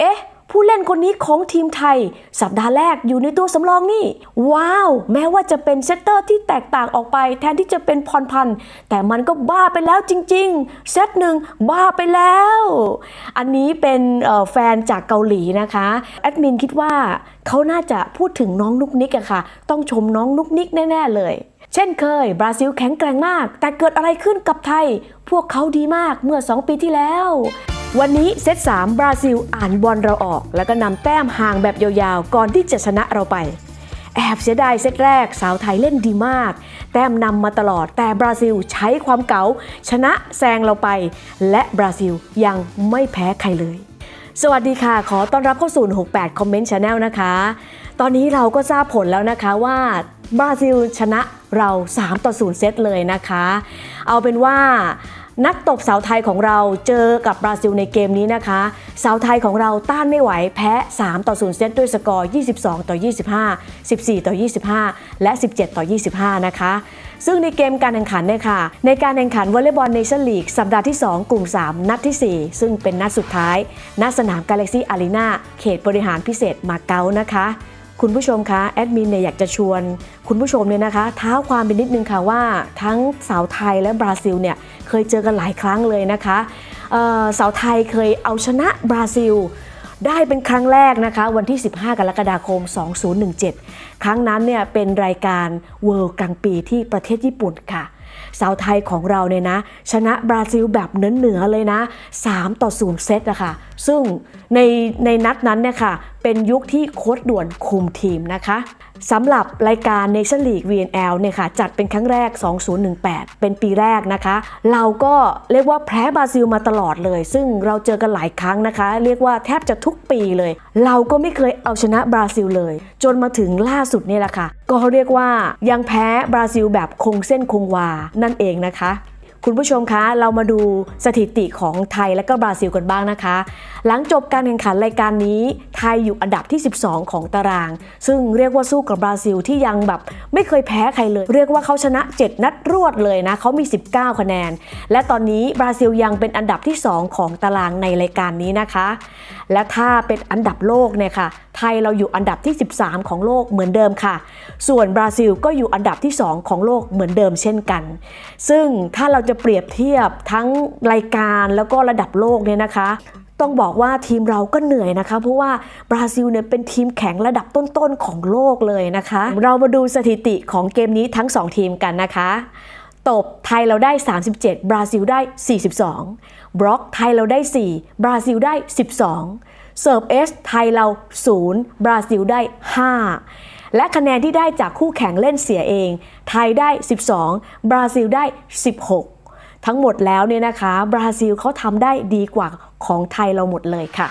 เอ๊ะ ผู้เล่นคนนี้ของทีมไทย สัปดาห์แรกอยู่ในตัวสำรองนี่ ว้าว แม้ว่าจะเป็นเซตเตอร์ที่แตกต่างออกไป แทนที่จะเป็นพรพันธ์แต่มันก็บ้าไปแล้วจริง ๆ เซตหนึ่งบ้าไปแล้ว อันนี้เป็นแฟนจากเกาหลีนะคะ แอดมินคิดว่าเขาน่าจะพูดถึงน้องนุกนิกอะค่ะ ต้องชมน้องนุกนิกแน่ ๆ เลยเช่นเคย บราซิลแข็งแกร่งมาก แต่เกิดอะไรขึ้นกับไทย พวกเขาดีมากเมื่อ 2 ปีที่แล้ว วันนี้เซต3บราซิลอ่านบอลเราออก แล้วก็นำแต้มห่างแบบยาวๆ ก่อนที่จะชนะเราไป แอบเสียดายเซตแรกสาวไทยเล่นดีมาก แต้มนำมาตลอดแต่บราซิลใช้ความเก๋าชนะแซงเราไป และบราซิลยังไม่แพ้ใครเลย สวัสดีค่ะ ขอต้อนรับเข้าสู่68 Comment Channel นะคะ ตอนนี้เราก็ทราบผลแล้วนะคะว่าบราซิลชนะเรา 3 ต่อ 0 เซตเลยนะคะ เอาเป็นว่า นักตบสาวไทยของเราเจอกับบราซิลในเกมนี้นะคะ สาวไทยของเราต้านไม่ไหวแพ้ 3 ต่อ 0 เซตด้วยสกอร์ 22 ต่อ 25 14 ต่อ 25 และ 17 ต่อ 25 นะคะ ซึ่งในเกมการแข่งขันเนี่ยค่ะ ในการแข่งขันวอลเลย์บอลเนชั่นลีกสัปดาห์ที่ 2 กลุ่ม 3 นัดทีสี่4 ซึ่งเป็นนัดสุดท้าย ณสนามกา a ล็กซี่อารีนาเขตบริหารพิเศษมาเก๊านะคะ คุณผู้ชมคะแอดมินเนี่ยอยากจะชวน คุณผู้ชมเนี่ยนะคะเท้าความไปนิดนึงค่ะว่าทั้งสาวไทยและบราซิลเนี่ยเคยเจอกันหลายครั้งเลยนะคะสาวไทยเคยเอาชนะบราซิลได้เป็นครั้งแรกนะคะวันที่ 15 กรกฎาคม 2017 ครั้งนั้นเนี่ยเป็นรายการ World กลางปีที่ประเทศญี่ปุ่นค่ะ สาวไทยของเราเนี่ยนะ ชนะบราซิลแบบเหนือเลยนะ 3 ต่อ 0 เซตอะค่ะซึ่งในในนัดนั้นเนี่ยค่ะ เป็นยุคที่โค้ดด่วนคุมทีมนะคะสำหรับรายการ Nation League VNL เนี่ยค่ะจัดเป็นครั้งแรก 2018 เป็นปีแรกนะคะ เราก็เรียกว่าแพ้บราซิลมาตลอดเลย ซึ่งเราเจอกันหลายครั้งนะคะ เรียกว่าแทบจะทุกปีเลย เราก็ไม่เคยเอาชนะบราซิลเลย จนมาถึงล่าสุดเนี่ยแหละค่ะ ก็เรียกว่ายังแพ้บราซิลแบบคงเส้นคงวา นั่นเองนะคะคุณผู้ชมคะ เรามาดูสถิติของไทยและก็บราซิลกันบ้างนะคะ หลังจบการแข่งขันรายการนี้ไทยอยู่อันดับที่ 12 ของตาราง ซึ่งเรียกว่าสู้กับบราซิลที่ยังแบบไม่เคยแพ้ใครเลย เรียกว่าเขาชนะ 7 นัดรวดเลยนะเขามี 19 คะแนน และตอนนี้บราซิลยังเป็นอันดับที่ 2 ของตารางในรายการนี้นะคะ และถ้าเป็นอันดับโลกเนี่ยค่ะไทยเราอยู่อันดับที่ 13 ของโลกเหมือนเดิมค่ะ ส่วนบราซิลก็อยู่อันดับที่ 2 ของโลกเหมือนเดิมเช่นกัน ซึ่งถ้าเราจะเปรียบเทียบทั้งรายการแล้วก็ระดับโลกเนี่ยนะคะ ต้องบอกว่าทีมเราก็เหนื่อยนะคะ เพราะว่าบราซิลเนี่ยเป็นทีมแข็งระดับต้นๆของโลกเลยนะคะ เรามาดูสถิติของเกมนี้ทั้ง 2 ทีมกันนะคะตบไทยเราได้ 37 บราซิลได้ 42 บล็อกไทยเราได้ 4 บราซิลได้ 12เสิร์ฟเอสไทยเรา 0 บราซิลได้ 5 และคะแนนที่ได้จากคู่แข่งเล่นเสียเอง ไทยได้ 12 บราซิลได้ 16 ทั้งหมดแล้วเนี่ยนะคะ บราซิลเขาทำได้ดีกว่าของไทยเราหมดเลยค่ะ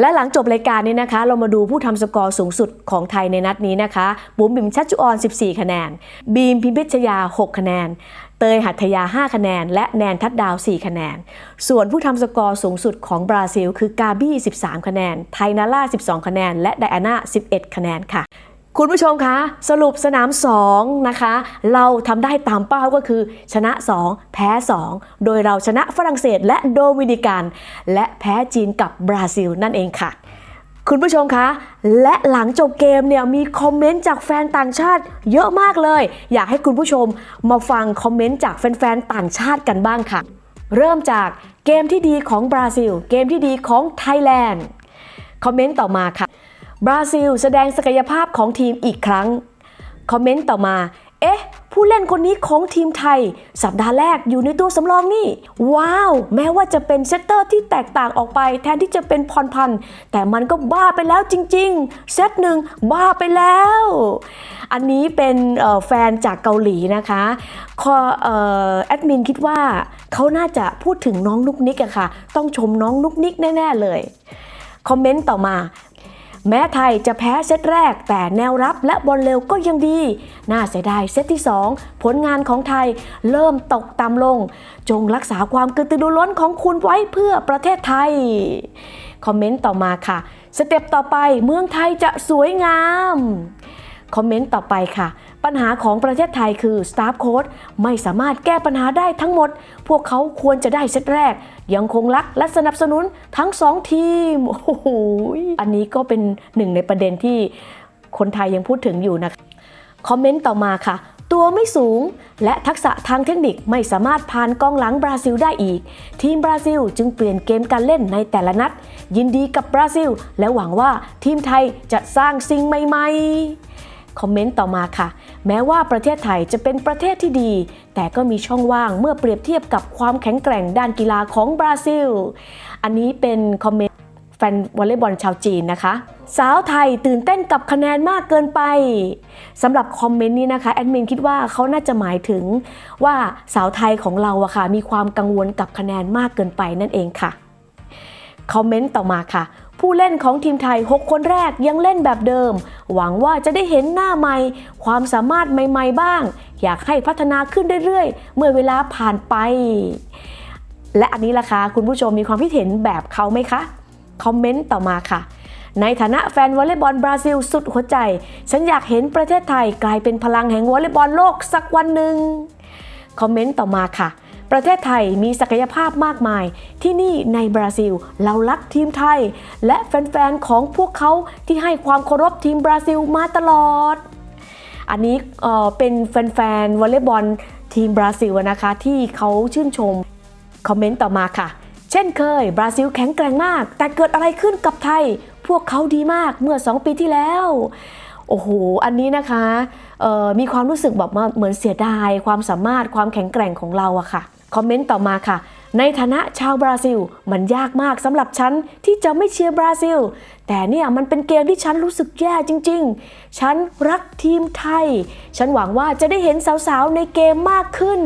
และหลังจบรายการนี้นะคะ เรามาดูผู้ทำสกอร์สูงสุดของไทยในนัดนี้นะคะ บุ๋มบิมชัชจุออน 14 คะแนน บีมพิมพิชยา 6 คะแนน เตยหัตถยา 5 คะแนน และแนนทัดดาว 4 คะแนน ส่วนผู้ทำสกอร์สูงสุดของบราซิล คือกาบี้ 13 คะแนน ไทนาล่า 12 คะแนน และไดอาน่า 11 คะแนนค่ะ คุณผู้ชมคะสรุปสนาม 2 นะคะ เราทำได้ตามเป้าก็คือ ชนะ 2 แพ้ 2 โดยเราชนะฝรั่งเศสและโดมินิกัน และแพ้จีนกับบราซิลนั่นเองค่ะ คุณผู้ชมคะ และหลังจบเกมเนี่ยมีคอมเมนต์จากแฟนต่างชาติเยอะมากเลย อยากให้คุณผู้ชมมาฟังคอมเมนต์จากแฟนๆต่างชาติกันบ้างค่ะ เริ่มจากเกมที่ดีของบราซิล เกมที่ดีของไทยแลนด์คอมเมนต์ต่อมาค่ะ บราซิลแสดงศักยภาพของทีมอีกครั้ง คอมเมนต์ต่อมา เอ๊ะ ผู้เล่นคนนี้ของทีมไทย สัปดาห์แรกอยู่ในตัวสำรองนี่ ว้าว แม้ว่าจะเป็นเซตเตอร์ที่แตกต่างออกไป แทนที่จะเป็นพรพันธ์แต่มันก็บ้าไปแล้วจริง ๆ เซตหนึ่งบ้าไปแล้ว อันนี้เป็นแฟนจากเกาหลีนะคะคอเอ่อแอดมินคิดว่าเขาน่าจะพูดถึงน้องนุกนิกอะค่ะ ต้องชมน้องนุกนิกแน่ ๆ เลยคอมเมนต์ต่อมา แม้ไทยจะแพ้เซตแรก แต่แนวรับและบอลเร็วก็ยังดี น่าเสียดายเซตที่ 2 ผลงานของไทยเริ่มตกต่ำลง จงรักษาความกระตือรือร้นของคุณไว้เพื่อประเทศไทย คอมเมนต์ต่อมาค่ะ สเต็ปต่อไปเมืองไทยจะสวยงาม คอมเมนต์ต่อไปค่ะ ปัญหาของประเทศไทยคือ Staff Coach ไม่สามารถแก้ปัญหาได้ทั้งหมด พวกเขาควรจะได้เซตแรก ยังคงรักและสนับสนุนทั้งสองทีม โอ้โห อันนี้ก็เป็นหนึ่งในประเด็นที่คนไทยยังพูดถึงอยู่นะคะคอมเมนต์ต่อมาค่ะตัวไม่สูง และทักษะทางเทคนิคไม่สามารถผ่านกองหลังบราซิลได้อีก ทีมบราซิลจึงเปลี่ยนเกมการเล่นในแต่ละนัด ยินดีกับบราซิล และหวังว่าทีมไทยจะสร้างสิ่งใหม่ ๆ คอมเมนต์ต่อมาค่ะ แม้ว่าประเทศไทยจะเป็นประเทศที่ดี แต่ก็มีช่องว่างเมื่อเปรียบเทียบกับความแข็งแกร่งด้านกีฬาของบราซิล อันนี้เป็นคอมเมนต์แฟนวอลเลย์บอลชาวจีนนะคะ สาวไทยตื่นเต้นกับคะแนนมากเกินไปสำหรับคอมเมนต์นี้นะคะแอดมินคิดว่าเขาน่าจะหมายถึงว่าสาวไทยของเราอะค่ะมีความกังวลกับคะแนนมากเกินไปนั่นเองค่ะคอมเมนต์ต่อมาค่ะ ผู้เล่นของทีมไทย 6 คนแรกยังเล่นแบบเดิม หวังว่าจะได้เห็นหน้าใหม่ ความสามารถใหม่ ๆ บ้าง อยากให้พัฒนาขึ้นเรื่อยๆ เมื่อเวลาผ่านไป และอันนี้ล่ะคะคุณผู้ชมมีความคิดเห็นแบบเขาไหมคะ คอมเมนต์ต่อมาค่ะในฐานะแฟนวอลเลย์บอลบราซิลสุดหัวใจ ฉันอยากเห็นประเทศไทยกลายเป็นพลังแห่งวอลเลย์บอลโลกสักวันหนึ่งคอมเมนต์ต่อมาค่ะ ประเทศไทยมีศักยภาพมากมาย ที่นี่ในบราซิล เรารักทีมไทย และแฟนๆ ของพวกเขาที่ให้ความเคารพทีมบราซิลมาตลอด อันนี้เป็นแฟนๆวอลเลย์บอลทีมบราซิลนะคะ ที่เขาชื่นชม คอมเมนต์ต่อมาค่ะ เช่นเคย บราซิลแข็งแกร่งมาก แต่เกิดอะไรขึ้นกับไทย พวกเขาดีมากเมื่อ 2 ปีที่แล้วโอ้โห อันนี้นะคะมีความรู้สึกแบบว่าเหมือนเสียดายความสามารถความแข็งแกร่งของเราอะค่ะ คอมเมนต์ต่อมาค่ะ ในฐานะชาวบราซิล มันยากมากสำหรับฉันที่จะไม่เชียร์บราซิล แต่เนี่ยมันเป็นเกมที่ฉันรู้สึกแย่จริง ๆ ฉันรักทีมไทย ฉันหวังว่าจะได้เห็นสาวๆ ในเกมมากขึ้น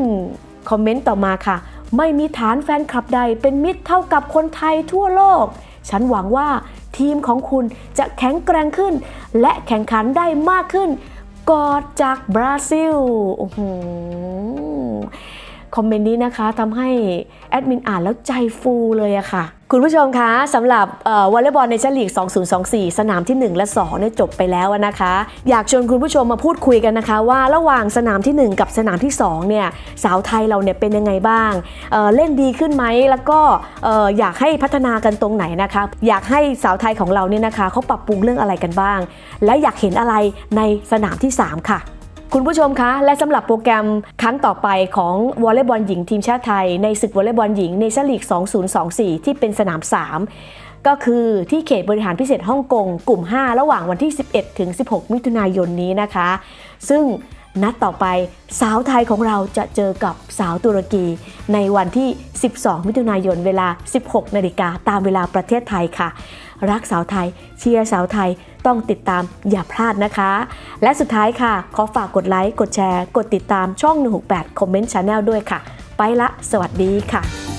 คอมเมนต์ต่อมาค่ะ ไม่มีฐานแฟนคลับใดเป็นมิตรเท่ากับคนไทยทั่วโลก ฉันหวังว่าทีมของคุณจะแข็งแกร่งขึ้น และแข่งขันได้มากขึ้น กอดจากบราซิลโอ้โห คอมเมนต์นี้นะคะทำให้แอดมินอ่านแล้วใจฟูเลยอะค่ะ คุณผู้ชมคะสำหรับวอลเลย์บอลในชั้นลีก 2024 สนามที่ 1 และ 2 เนี่ยจบไปแล้วนะคะ อยากชวนคุณผู้ชมมาพูดคุยกันนะคะ ว่าระหว่างสนามทีหนึ่1 กับสนามที่ 2 เนี่ยสาวไทยเราเนี่ยเป็นยังไงบ้างเเล่นดีขึ้นไหมแล้วก็เอ่ออยากให้พัฒนากันตรงไหนนะคะ อยากให้สาวไทยของเราเนี่ยนะคะเขาปรับปรุงเรื่องอะไรกันบ้าง และอยากเห็นอะไรในสนามที่ 3 ค่ะ คุณผู้ชมคะ และสำหรับโปรแกรมครั้งต่อไปของวอลเลย์บอลหญิงทีมชาติไทย ในศึกวอลเลย์บอลหญิงในชั้นลีก 2024 ที่เป็นสนาม 3 ก็คือที่เขตบริหารพิเศษฮ่องกงกลุ่ม 5 ระหว่างวันที่ 11 ถึง 16 มิถุนายนนี้นะคะ ซึ่งนัดต่อไปสาวไทยของเราจะเจอกับสาวตุรกี ในวันที่ 12 มิถุนายนเวลา 16 นาฬิกาตามเวลาประเทศไทยค่ะ รักสาวไทย เชียร์สาวไทยต้องติดตามอย่าพลาดนะคะ และสุดท้ายค่ะ ขอฝากกดไลค์ กดแชร์ กดติดตามช่อง 168 Comment Channel ด้วยค่ะ ไปละ สวัสดีค่ะ